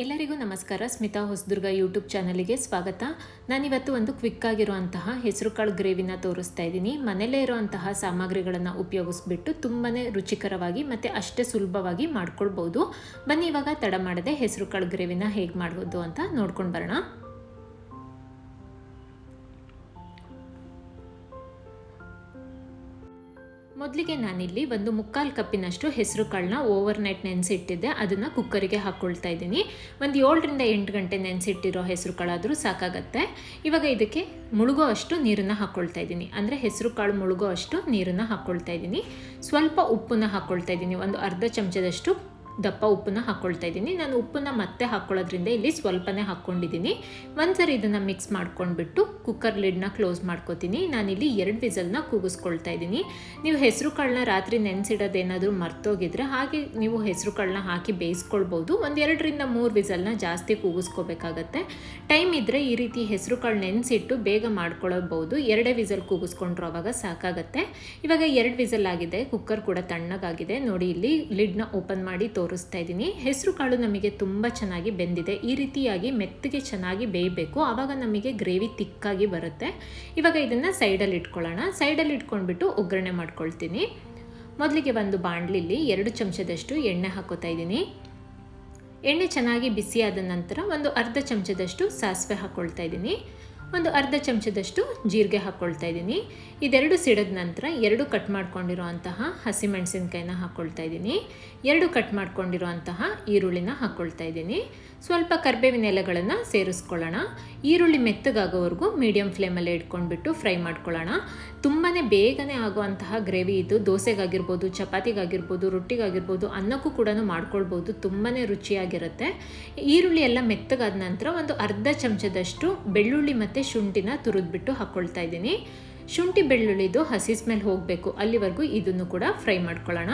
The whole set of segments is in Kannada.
ಎಲ್ಲರಿಗೂ ನಮಸ್ಕಾರ. ಸ್ಮಿತಾ ಹೊಸದುರ್ಗ ಯೂಟ್ಯೂಬ್ ಚಾನಲಿಗೆ ಸ್ವಾಗತ. ನಾನಿವತ್ತು ಒಂದು ಕ್ವಿಕ್ ಆಗಿರುವಂತಹ ಹೆಸರುಕಾಳು ಗ್ರೇವಿನ ತೋರಿಸ್ತಾ ಇದ್ದೀನಿ. ಮನೆಯಲ್ಲೇ ಇರುವಂತಹ ಸಾಮಗ್ರಿಗಳನ್ನು ಉಪಯೋಗಿಸ್ಬಿಟ್ಟು ತುಂಬಾ ರುಚಿಕರವಾಗಿ ಮತ್ತು ಅಷ್ಟೇ ಸುಲಭವಾಗಿ ಮಾಡ್ಕೊಳ್ಬೋದು. ಬನ್ನಿ ಇವಾಗ ತಡ ಮಾಡದೆ ಹೆಸರುಕಾಳು ಗ್ರೇವಿನ ಹೇಗೆ ಮಾಡ್ಬೋದು ಅಂತ ನೋಡ್ಕೊಂಡು ಬರೋಣ. ಮೊದಲಿಗೆ ನಾನಿಲ್ಲಿ ಒಂದು ಮುಕ್ಕಾಲು ಕಪ್ಪಿನಷ್ಟು ಹೆಸರು ಕಾಳನ್ನ ಓವರ್ ನೈಟ್ ನೆನೆಸಿಟ್ಟಿದ್ದೆ. ಅದನ್ನು ಕುಕ್ಕರಿಗೆ ಹಾಕ್ಕೊಳ್ತಾ ಇದ್ದೀನಿ. ಒಂದು ಏಳರಿಂದ ಎಂಟು ಗಂಟೆ ನೆನೆಸಿಟ್ಟಿರೋ ಹೆಸರು ಕಾಳಾದರೂ ಸಾಕಾಗತ್ತೆ. ಇವಾಗ ಇದಕ್ಕೆ ಮುಳುಗೋ ಅಷ್ಟು ನೀರನ್ನು ಹಾಕ್ಕೊಳ್ತಾ ಇದ್ದೀನಿ. ಅಂದರೆ ಹೆಸರು ಕಾಳು ಮುಳುಗೋ ಅಷ್ಟು ನೀರನ್ನು ಹಾಕ್ಕೊಳ್ತಾ ಇದ್ದೀನಿ. ಸ್ವಲ್ಪ ಉಪ್ಪನ್ನು ಹಾಕ್ಕೊಳ್ತಾ ಇದ್ದೀನಿ. ಒಂದು ಅರ್ಧ ಚಮಚದಷ್ಟು ದಪ್ಪ ಉಪ್ಪನ್ನ ಹಾಕ್ಕೊಳ್ತಾ ಇದ್ದೀನಿ. ನಾನು ಉಪ್ಪನ್ನ ಮತ್ತೆ ಹಾಕ್ಕೊಳ್ಳೋದ್ರಿಂದ ಇಲ್ಲಿ ಸ್ವಲ್ಪನೇ ಹಾಕ್ಕೊಂಡಿದ್ದೀನಿ. ಒಂದ್ಸರಿ ಇದನ್ನು ಮಿಕ್ಸ್ ಮಾಡ್ಕೊಂಡ್ಬಿಟ್ಟು ಕುಕ್ಕರ್ ಲಿಡ್ನ ಕ್ಲೋಸ್ ಮಾಡ್ಕೋತೀನಿ. ನಾನಿಲ್ಲಿ ಎರಡು ವಿಸಲ್ನ ಕೂಗಿಸ್ಕೊಳ್ತಾ ಇದ್ದೀನಿ. ನೀವು ಹೆಸರು ಕಾಳನ್ನ ರಾತ್ರಿ ನೆನೆಸಿಡೋದೇನಾದರೂ ಮರ್ತೋಗಿದ್ರೆ ಹಾಗೆ ನೀವು ಹೆಸರು ಕಾಳನ್ನ ಹಾಕಿ ಬೇಯಿಸ್ಕೊಳ್ಬೋದು. ಒಂದೆರಡರಿಂದ ಮೂರು ವಿಸಲ್ನ ಜಾಸ್ತಿ ಕೂಗಿಸ್ಕೋಬೇಕಾಗತ್ತೆ. ಟೈಮ್ ಇದ್ದರೆ ಈ ರೀತಿ ಹೆಸರು ಕಾಳು ನೆನೆಸಿಟ್ಟು ಬೇಗ ಮಾಡ್ಕೊಳ್ಳಬಹುದು ಎರಡೇ ವಿಸಲ್ ಕೂಗಿಸ್ಕೊಂಡ್ರು ಅವಾಗ ಸಾಕಾಗತ್ತೆ. ಇವಾಗ ಎರಡು ವಿಸಲ್ ಆಗಿದೆ. ಕುಕ್ಕರ್ ಕೂಡ ತಣ್ಣಗಾಗಿದೆ. ನೋಡಿ ಇಲ್ಲಿ ಲಿಡ್ನ ಓಪನ್ ಮಾಡಿ ತೋರಿಸ್ತಾ ಇದ್ದೀನಿ. ಹೆಸರು ಕಾಳು ನಮಗೆ ತುಂಬ ಚೆನ್ನಾಗಿ ಬೆಂದಿದೆ. ಈ ರೀತಿಯಾಗಿ ಮೆತ್ತಗೆ ಚೆನ್ನಾಗಿ ಬೇಯಬೇಕು. ಆವಾಗ ನಮಗೆ ಗ್ರೇವಿ ತಿಕ್ಕಾಗಿ ಬರುತ್ತೆ. ಇವಾಗ ಇದನ್ನು ಸೈಡಲ್ಲಿ ಇಟ್ಕೊಳ್ಳೋಣ. ಸೈಡಲ್ಲಿ ಇಟ್ಕೊಂಡ್ಬಿಟ್ಟು ಒಗ್ಗರಣೆ ಮಾಡ್ಕೊಳ್ತೀನಿ. ಮೊದಲಿಗೆ ಒಂದು ಬಾಣಲಿಲಿ ಎರಡು ಚಮಚದಷ್ಟು ಎಣ್ಣೆ ಹಾಕೋತಾ ಇದ್ದೀನಿ. ಎಣ್ಣೆ ಚೆನ್ನಾಗಿ ಬಿಸಿಯಾದ ನಂತರ ಒಂದು ಅರ್ಧ ಚಮಚದಷ್ಟು ಸಾಸಿವೆ ಹಾಕ್ಕೊಳ್ತಾ ಇದ್ದೀನಿ. ಒಂದು ಅರ್ಧ ಚಮಚದಷ್ಟು ಜೀರಿಗೆ ಹಾಕ್ಕೊಳ್ತಾ ಇದ್ದೀನಿ. ಇದೆರಡು ಸಿಡಿದ ನಂತರ ಎರಡು ಕಟ್ ಮಾಡ್ಕೊಂಡಿರುವಂತಹ ಹಸಿಮೆಣಸಿನ್ಕಾಯಿನ ಹಾಕ್ಕೊಳ್ತಾ ಇದ್ದೀನಿ. ಎರಡು ಕಟ್ ಮಾಡ್ಕೊಂಡಿರುವಂತಹ ಈರುಳ್ಳಿನ ಹಾಕ್ಕೊಳ್ತಾ ಇದ್ದೀನಿ. ಸ್ವಲ್ಪ ಕರ್ಬೇವಿನ ಎಲೆಗಳನ್ನು ಸೇರಿಸ್ಕೊಳ್ಳೋಣ. ಈರುಳ್ಳಿ ಮೆತ್ತಗಾಗೋವರೆಗೂ ಮೀಡಿಯಮ್ ಫ್ಲೇಮಲ್ಲಿ ಇಟ್ಕೊಂಡ್ಬಿಟ್ಟು ಫ್ರೈ ಮಾಡ್ಕೊಳ್ಳೋಣ. ತುಂಬಾ ಬೇಗನೆ ಆಗುವಂತಹ ಗ್ರೇವಿ ಇದು. ದೋಸೆಗಾಗಿರ್ಬೋದು, ಚಪಾತಿಗಾಗಿರ್ಬೋದು, ರೊಟ್ಟಿಗಾಗಿರ್ಬೋದು ಅನ್ನಕ್ಕೂ ಕೂಡ ಮಾಡ್ಕೊಳ್ಬೋದು. ತುಂಬಾ ರುಚಿಯಾಗಿರುತ್ತೆ. ಈರುಳ್ಳಿ ಎಲ್ಲ ಮೆತ್ತಗಾದ ನಂತರ ಒಂದು ಅರ್ಧ ಚಮಚದಷ್ಟು ಬೆಳ್ಳುಳ್ಳಿ ಮತ್ತು ಶುಂಠಿನ ತುರಿದ್ಬಿಟ್ಟು ಹಾಕ್ಕೊಳ್ತಾ ಇದ್ದೀನಿ. ಶುಂಠಿ ಬೆಳ್ಳುಳ್ಳಿದು ಹಸಿ ಸ್ಮೆಲ್ ಹೋಗಬೇಕು. ಅಲ್ಲಿವರೆಗೂ ಇದನ್ನು ಕೂಡ ಫ್ರೈ ಮಾಡ್ಕೊಳ್ಳೋಣ.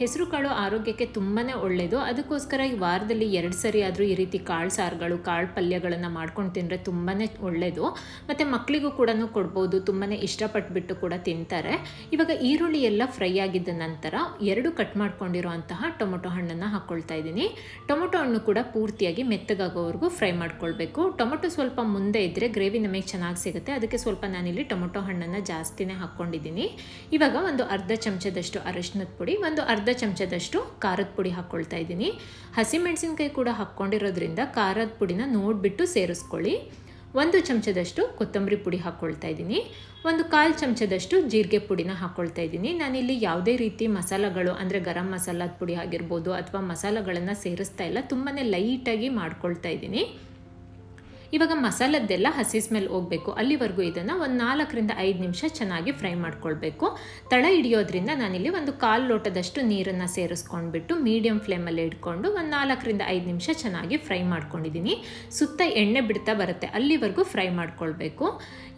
ಹೆಸರು ಕಾಳು ಆರೋಗ್ಯಕ್ಕೆ ತುಂಬಾ ಒಳ್ಳೆಯದು ಅದಕ್ಕೋಸ್ಕರ ಈ ವಾರದಲ್ಲಿ ಎರಡು ಸರಿ ಆದರೂ ಈ ರೀತಿ ಕಾಳು ಸಾರುಗಳು, ಕಾಳು ಪಲ್ಯಗಳನ್ನು ಮಾಡ್ಕೊಂಡು ತಿಂದರೆ ತುಂಬಾ ಒಳ್ಳೆಯದು ಮತ್ತು ಮಕ್ಕಳಿಗೂ ಕೂಡ ಕೊಡ್ಬೋದು ತುಂಬಾ ಇಷ್ಟಪಟ್ಟುಬಿಟ್ಟು ಕೂಡ ತಿಂತಾರೆ. ಇವಾಗ ಈರುಳ್ಳಿ ಎಲ್ಲ ಫ್ರೈ ಆಗಿದ್ದ ನಂತರ ಎರಡು ಕಟ್ ಮಾಡ್ಕೊಂಡಿರುವಂತಹ ಟೊಮೊಟೊ ಹಣ್ಣನ್ನು ಹಾಕ್ಕೊಳ್ತಾ ಇದ್ದೀನಿ. ಟೊಮೊಟೊ ಹಣ್ಣು ಕೂಡ ಪೂರ್ತಿಯಾಗಿ ಮೆತ್ತಗಾಗೋವರೆಗೂ ಫ್ರೈ ಮಾಡ್ಕೊಳ್ಬೇಕು. ಟೊಮೊಟೊ ಸ್ವಲ್ಪ ಮುಂದೆ ಇದ್ದರೆ ಗ್ರೇವಿ ನಮಗೆ ಚೆನ್ನಾಗಿ ಸಿಗುತ್ತೆ. ಅದಕ್ಕೆ ಸ್ವಲ್ಪ ನಾನಿಲ್ಲಿ ಟೊಮೊಟೊ ಹಣ್ಣನ್ನು ಜಾಸ್ತಿನೇ ಹಾಕ್ಕೊಂಡಿದ್ದೀನಿ ಇವಾಗ ಒಂದು ಅರ್ಧ ಚಮಚದಷ್ಟು ಅರಶಿನದ ಪುಡಿ, ಒಂದು ಅರ್ಧ ಚಮಚದಷ್ಟು ಖಾರದ ಪುಡಿ ಹಾಕ್ಕೊಳ್ತಾ ಇದ್ದೀನಿ. ಹಸಿಮೆಣಸಿನ್ಕಾಯಿ ಕೂಡ ಹಾಕ್ಕೊಂಡಿರೋದ್ರಿಂದ ಖಾರದ ಪುಡಿನ ನೋಡಿಬಿಟ್ಟು ಸೇರಿಸ್ಕೊಳ್ಳಿ. ಒಂದು ಚಮಚದಷ್ಟು ಕೊತ್ತಂಬರಿ ಪುಡಿ ಹಾಕ್ಕೊಳ್ತಾ ಇದ್ದೀನಿ. ಒಂದು ಕಾಲು ಚಮಚದಷ್ಟು ಜೀರಿಗೆ ಪುಡಿನ ಹಾಕ್ಕೊಳ್ತಾ ಇದ್ದೀನಿ. ನಾನಿಲ್ಲಿ ಯಾವುದೇ ರೀತಿ ಮಸಾಲಗಳು ಅಂದರೆ ಗರಂ ಮಸಾಲದ ಪುಡಿ ಆಗಿರ್ಬೋದು ಅಥವಾ ಮಸಾಲಗಳನ್ನು ಸೇರಿಸ್ತಾ ಇಲ್ಲ. ತುಂಬಾ ಲೈಟಾಗಿ ಮಾಡ್ಕೊಳ್ತಾ ಇದ್ದೀನಿ. ಇವಾಗ ಮಸಾಲದ್ದೆಲ್ಲ ಹಸಿ ಸ್ಮೆಲ್ ಹೋಗಬೇಕು. ಅಲ್ಲಿವರೆಗೂ ಇದನ್ನು ಒಂದು ನಾಲ್ಕರಿಂದ ಐದು ನಿಮಿಷ ಚೆನ್ನಾಗಿ ಫ್ರೈ ಮಾಡ್ಕೊಳ್ಬೇಕು. ತಳ ಹಿಡಿಯೋದ್ರಿಂದ ನಾನಿಲ್ಲಿ ಒಂದು ಕಾಲು ಲೋಟದಷ್ಟು ನೀರನ್ನು ಸೇರಿಸ್ಕೊಂಡ್ಬಿಟ್ಟು ಮೀಡಿಯಂ ಫ್ಲೇಮಲ್ಲಿ ಇಟ್ಕೊಂಡು ಒಂದು ನಾಲ್ಕರಿಂದ ಐದು ನಿಮಿಷ ಚೆನ್ನಾಗಿ ಫ್ರೈ ಮಾಡ್ಕೊಂಡಿದ್ದೀನಿ. ಸುತ್ತ ಎಣ್ಣೆ ಬಿಡ್ತಾ ಬರುತ್ತೆ. ಅಲ್ಲಿವರೆಗೂ ಫ್ರೈ ಮಾಡ್ಕೊಳ್ಬೇಕು.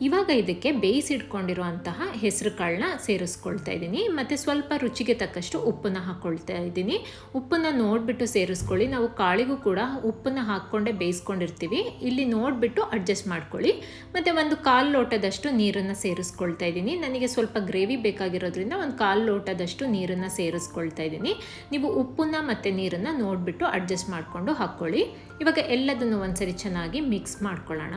ಇವಾಗ ಇದಕ್ಕೆ ಬೇಯಿಸಿಟ್ಕೊಂಡಿರುವಂತಹ ಹೆಸರು ಕಾಳನ್ನ ಸೇರಿಸ್ಕೊಳ್ತಾ ಇದ್ದೀನಿ. ಮತ್ತು ಸ್ವಲ್ಪ ರುಚಿಗೆ ತಕ್ಕಷ್ಟು ಉಪ್ಪನ್ನ ಹಾಕ್ಕೊಳ್ತಾ ಇದ್ದೀನಿ. ಉಪ್ಪನ್ನು ನೋಡಿಬಿಟ್ಟು ಸೇರಿಸ್ಕೊಳ್ಳಿ. ನಾವು ಕಾಳಿಗೂ ಕೂಡ ಉಪ್ಪನ್ನು ಹಾಕ್ಕೊಂಡೇ ಬೇಯಿಸ್ಕೊಂಡಿರ್ತೀವಿ. ಇಲ್ಲಿ ನೋಡಿಬಿಟ್ಟು ಅಡ್ಜಸ್ಟ್ ಮಾಡ್ಕೊಳ್ಳಿ. ಮತ್ತು ಒಂದು ಕಾಲು ಲೋಟದಷ್ಟು ನೀರನ್ನು ಸೇರಿಸ್ಕೊಳ್ತಾ ಇದ್ದೀನಿ. ನನಗೆ ಸ್ವಲ್ಪ ಗ್ರೇವಿ ಬೇಕಾಗಿರೋದ್ರಿಂದ ಒಂದು ಕಾಲು ಲೋಟದಷ್ಟು ನೀರನ್ನು ಸೇರಿಸ್ಕೊಳ್ತಾ ಇದ್ದೀನಿ. ನೀವು ಉಪ್ಪನ್ನ ಮತ್ತು ನೀರನ್ನು ನೋಡಿಬಿಟ್ಟು ಅಡ್ಜಸ್ಟ್ ಮಾಡಿಕೊಂಡು ಹಾಕ್ಕೊಳ್ಳಿ. ಇವಾಗ ಎಲ್ಲದನ್ನು ಒಂದ್ಸರಿ ಚೆನ್ನಾಗಿ ಮಿಕ್ಸ್ ಮಾಡ್ಕೊಳ್ಳೋಣ.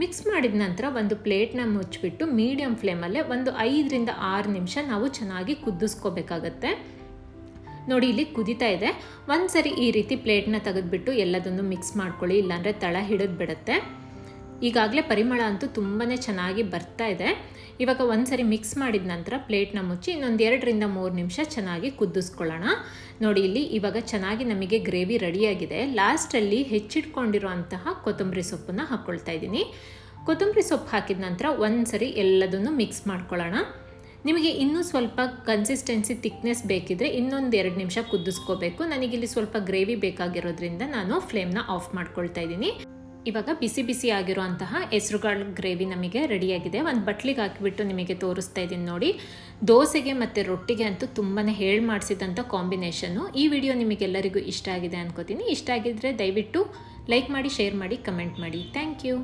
ಮಿಕ್ಸ್ ಮಾಡಿದ ನಂತರ ಒಂದು ಪ್ಲೇಟ್ನ ಮುಚ್ಚಿಬಿಟ್ಟು ಮೀಡಿಯಮ್ ಫ್ಲೇಮಲ್ಲೇ ಒಂದು ಐದರಿಂದ ಆರು ನಿಮಿಷ ನಾವು ಚೆನ್ನಾಗಿ ಕುದಿಸ್ಕೋಬೇಕಾಗತ್ತೆ. ನೋಡಿ, ಇಲ್ಲಿ ಕುದಿತಾ ಇದೆ. ಒಂದು ಸರಿ ಈ ರೀತಿ ಪ್ಲೇಟ್ನ ತೆಗೆದುಬಿಟ್ಟು ಎಲ್ಲದನ್ನು ಮಿಕ್ಸ್ ಮಾಡ್ಕೊಳ್ಳಿ, ಇಲ್ಲಾಂದರೆ ತಳ ಹಿಡಿದು ಬಿಡುತ್ತೆ ಈಗಾಗಲೇ ಪರಿಮಳ ಅಂತೂ ತುಂಬಾ ಚೆನ್ನಾಗಿ ಬರ್ತಾ ಇದೆ. ಇವಾಗ ಒಂದು ಸರಿ ಮಿಕ್ಸ್ ಮಾಡಿದ ನಂತರ ಪ್ಲೇಟ್ನ ಮುಚ್ಚಿ ಇನ್ನೊಂದು ಎರಡರಿಂದ ಮೂರು ನಿಮಿಷ ಚೆನ್ನಾಗಿ ಕುದಿಸ್ಕೊಳ್ಳೋಣ. ನೋಡಿ, ಇಲ್ಲಿ ಇವಾಗ ಚೆನ್ನಾಗಿ ನಮಗೆ ಗ್ರೇವಿ ರೆಡಿಯಾಗಿದೆ ಲಾಸ್ಟಲ್ಲಿ ಹೆಚ್ಚಿಟ್ಕೊಂಡಿರುವಂತಹ ಕೊತ್ತಂಬರಿ ಸೊಪ್ಪನ್ನು ಹಾಕ್ಕೊಳ್ತಾ ಇದ್ದೀನಿ. ಕೊತ್ತಂಬರಿ ಸೊಪ್ಪು ಹಾಕಿದ ನಂತರ ಒಂದು ಸರಿ ಎಲ್ಲದನ್ನು ಮಿಕ್ಸ್ ಮಾಡ್ಕೊಳ್ಳೋಣ. ನಿಮಗೆ ಇನ್ನೂ ಸ್ವಲ್ಪ ಕನ್ಸಿಸ್ಟೆನ್ಸಿ ತಿಕ್ನೆಸ್ ಬೇಕಿದ್ರೆ ಇನ್ನೊಂದು ಎರಡು ನಿಮಿಷ ಕುದಿಸ್ಕೋಬೇಕು. ನನಗಿಲ್ಲಿ ಸ್ವಲ್ಪ ಗ್ರೇವಿ ಬೇಕಾಗಿರೋದ್ರಿಂದ ನಾನು ಫ್ಲೇಮ್ನ ಆಫ್ ಮಾಡ್ಕೊಳ್ತಾ ಇದ್ದೀನಿ. ಇವಾಗ ಬಿಸಿ ಬಿಸಿ ಆಗಿರುವಂತಹ ಹೆಸರುಗಾಳು ಗ್ರೇವಿ ನಮಗೆ ರೆಡಿಯಾಗಿದೆ ಒಂದು ಬಟ್ಲಿಗೆ ಹಾಕಿಬಿಟ್ಟು ನಿಮಗೆ ತೋರಿಸ್ತಾ ಇದ್ದೀನಿ ನೋಡಿ. ದೋಸೆಗೆ ಮತ್ತು ರೊಟ್ಟಿಗೆ ಅಂತೂ ತುಂಬಾ ಹೇಳಿ ಮಾಡಿಸಿದಂಥ ಕಾಂಬಿನೇಷನ್ನು. ಈ ವಿಡಿಯೋ ನಿಮಗೆಲ್ಲರಿಗೂ ಇಷ್ಟ ಆಗಿದೆ ಅನ್ಕೋತೀನಿ. ಇಷ್ಟ ಆಗಿದ್ದರೆ ದಯವಿಟ್ಟು ಲೈಕ್ ಮಾಡಿ, ಶೇರ್ ಮಾಡಿ, ಕಮೆಂಟ್ ಮಾಡಿ. Thank you.